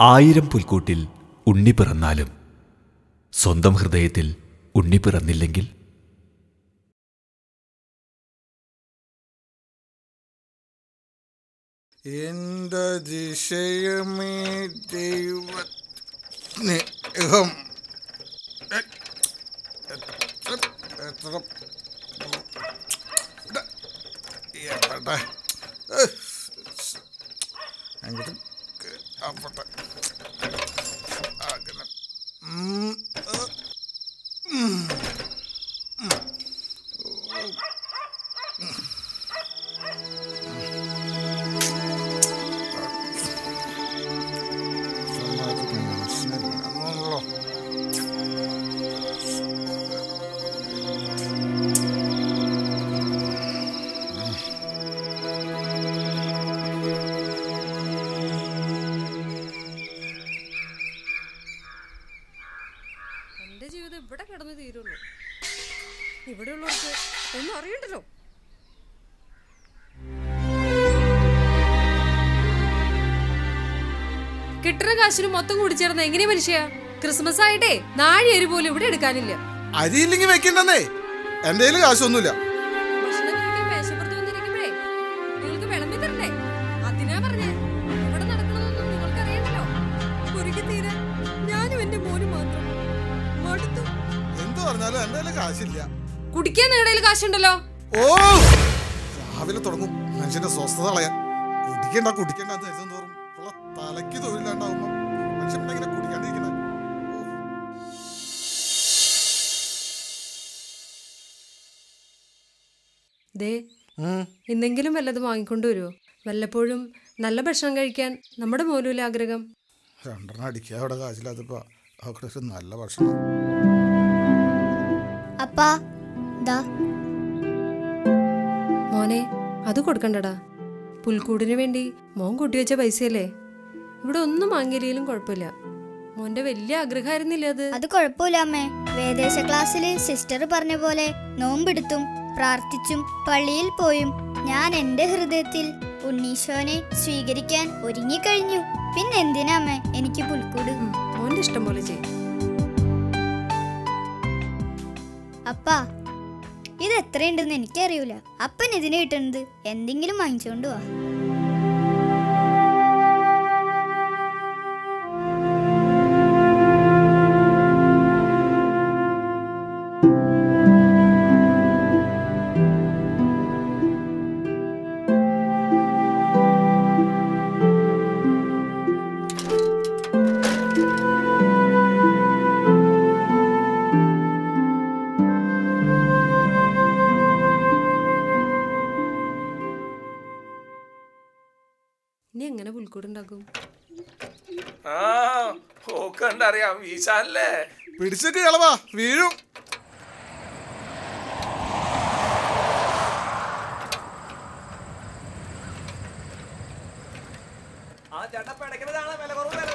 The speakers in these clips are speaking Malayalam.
ആയിരം പുൽക്കൂട്ടിൽ ഉണ്ണി പിറന്നാലും സ്വന്തം ഹൃദയത്തിൽ ഉണ്ണി പിറന്നില്ലെങ്കിൽ എന്ത ദിശയമേ ദൈവ എത്ര കിടന്ന് തീരുള്ളൂ. ഇവിടെയുള്ളവർക്ക് ഒന്നും അറിയണ്ടല്ലോ. കിട്ടുന്ന കാശിന് മൊത്തം കൂടി ചേർന്ന എങ്ങനെയാ മനുഷ്യ? ക്രിസ്മസ് ആയിട്ടേ നാഴിയേരി പോലും ഇവിടെ എടുക്കാനില്ല. അരിയില്ലെങ്കിൽ വെക്കണ്ടെന്നേ. എന്റെ കയ്യിൽ കാശൊന്നുമില്ല. പറഞ്ഞാലും എന്റെ കയ്യിൽ കാശില്ല. കുടിക്കാൻ നിങ്ങളുടെ കാശുണ്ടല്ലോ? ഓ! രാവിലെ തുടങ്ങും. മനുഷ്യന്റെ സ്വസ്ഥത കളയാൻ. കുടിക്കണ്ട കുടിക്കണ്ട തോറും ഉള്ള തലയ്ക്ക് തൊഴിലാണ്ടാവുമ്പോ മനുഷ്യൻ ഇങ്ങനെ കുടിക്കാണ്ടിരിക്കണേ ദേ ഉം. ഇന്നെങ്കിലും വല്ലതും വാങ്ങിക്കൊണ്ടു വരുമോ വല്ലപ്പോഴും നല്ല ഭക്ഷണം കഴിക്കാൻ നമ്മുടെ മോലൂലെ ആഗ്രഹം. രണ്ടെണ്ണം അടിക്കാതെ അവിടെ കാശില്ലാത്തപ്പോ അവിടെ ഒരു നല്ല ഭക്ഷണം. അപ്പാ ദാ. മോനെ അത് കൊടുക്കണ്ടടാ. പുൽക്കൂടിന് വേണ്ടി മോൻ കൂട്ടിവെച്ച പൈസയല്ലേ? ഇവിടെ ഒന്നും വാങ്ങിയില്ലെങ്കിലും കുഴപ്പമില്ല. മോന്റെ വലിയ ആഗ്രഹമായിരുന്നില്ല അത്? അത് കുഴപ്പമില്ല അമ്മേ. വേദേശ ക്ലാസ്സിൽ സിസ്റ്റർ പറഞ്ഞ പോലെ നോമ്പെടുത്തും പ്രാർത്ഥിച്ചും പള്ളിയിൽ പോയും. ഞാൻ എന്റെ ഹൃദയത്തിൽ ഉണ്ണീശോനെ സ്വീകരിക്കാൻ ഒരുങ്ങിക്കഴിഞ്ഞു. പിന്നെ എന്തിനാ അമ്മേ എനിക്ക് പുൽക്കൂട്? മോന്റെ ഇഷ്ടം പോലെ ചെയ്യും. അപ്പാ ഇത് എത്രയുണ്ടെന്ന് എനിക്കറിയൂല. അപ്പൻ ഇതിന് കിട്ടുന്നത് എന്തെങ്കിലും വാങ്ങിച്ചുകൊണ്ട് വാ. ഇനി എങ്ങനെ പുൽക്കൂടുണ്ടാക്കും ആ ഓക്കണ്ടറിയാം വീശാനല്ലേ പിടിച്ചിട്ട് കളവാ വീഴും. ആ ചേട്ടാ പിടക്കുന്നതാണ് വില കുറവ്?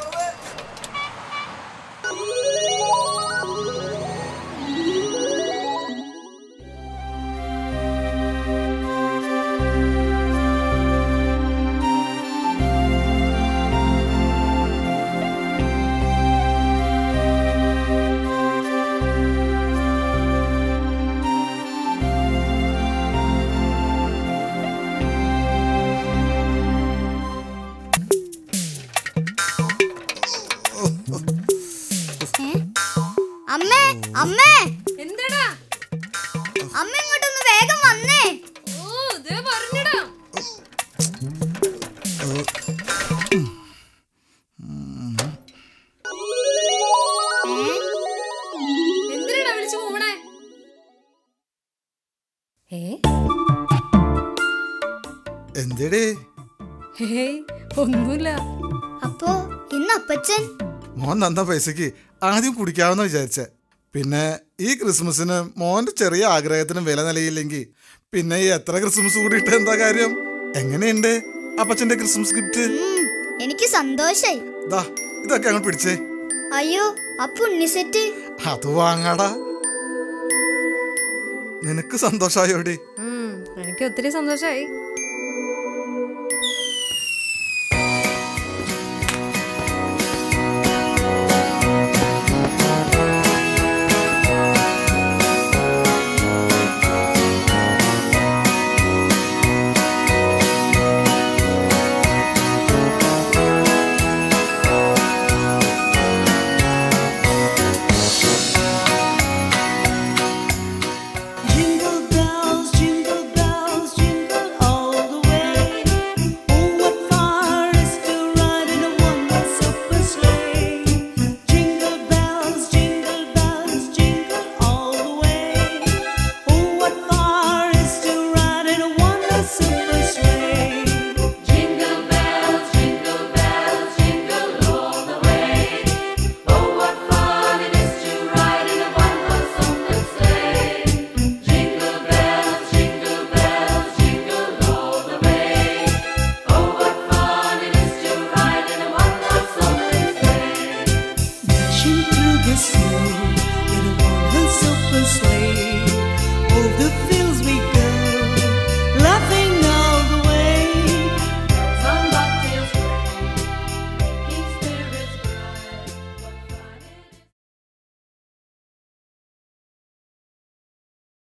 അമ്മേ അമ്മേ. എന്താടാ? അമ്മ ഇങ്ങോട്ടൊന്ന് വേഗം വന്നേ. ഓ ദേ പറഞ്ഞടാ? എന്തിനാടാ വിളിച്ചു പോണേ ഏ? എന്തേടേ? ഹേ ഒന്നുമില്ല. അപ്പോ ഇന്ന് അപ്പച്ചൻ മോൻ തന്ന പൈസക്ക് ആദ്യം കുടിക്കാമെന്ന് വിചാരിച്ചേ. പിന്നെ ഈ ക്രിസ്മസിന് മോന്റെ ചെറിയ ആഗ്രഹത്തിനും വില നൽകിയില്ലെങ്കിൽ പിന്നെ ഈ എത്ര ക്രിസ്മസ് കൂടിയിട്ട് എന്താ കാര്യം? എങ്ങനെയുണ്ട് അപ്പച്ചന്റെ ക്രിസ്മസ് ഗിഫ്റ്റ് എനിക്ക് സന്തോഷായി. ദാ ഇതൊക്കെ അങ്ങ് പിടിച്ചേ. അയ്യോ അപ്പൊ സെറ്റ് അത് വാങ്ങാടാ. നിനക്ക് സന്തോഷായോടി? എനിക്ക് ഒത്തിരി സന്തോഷമായി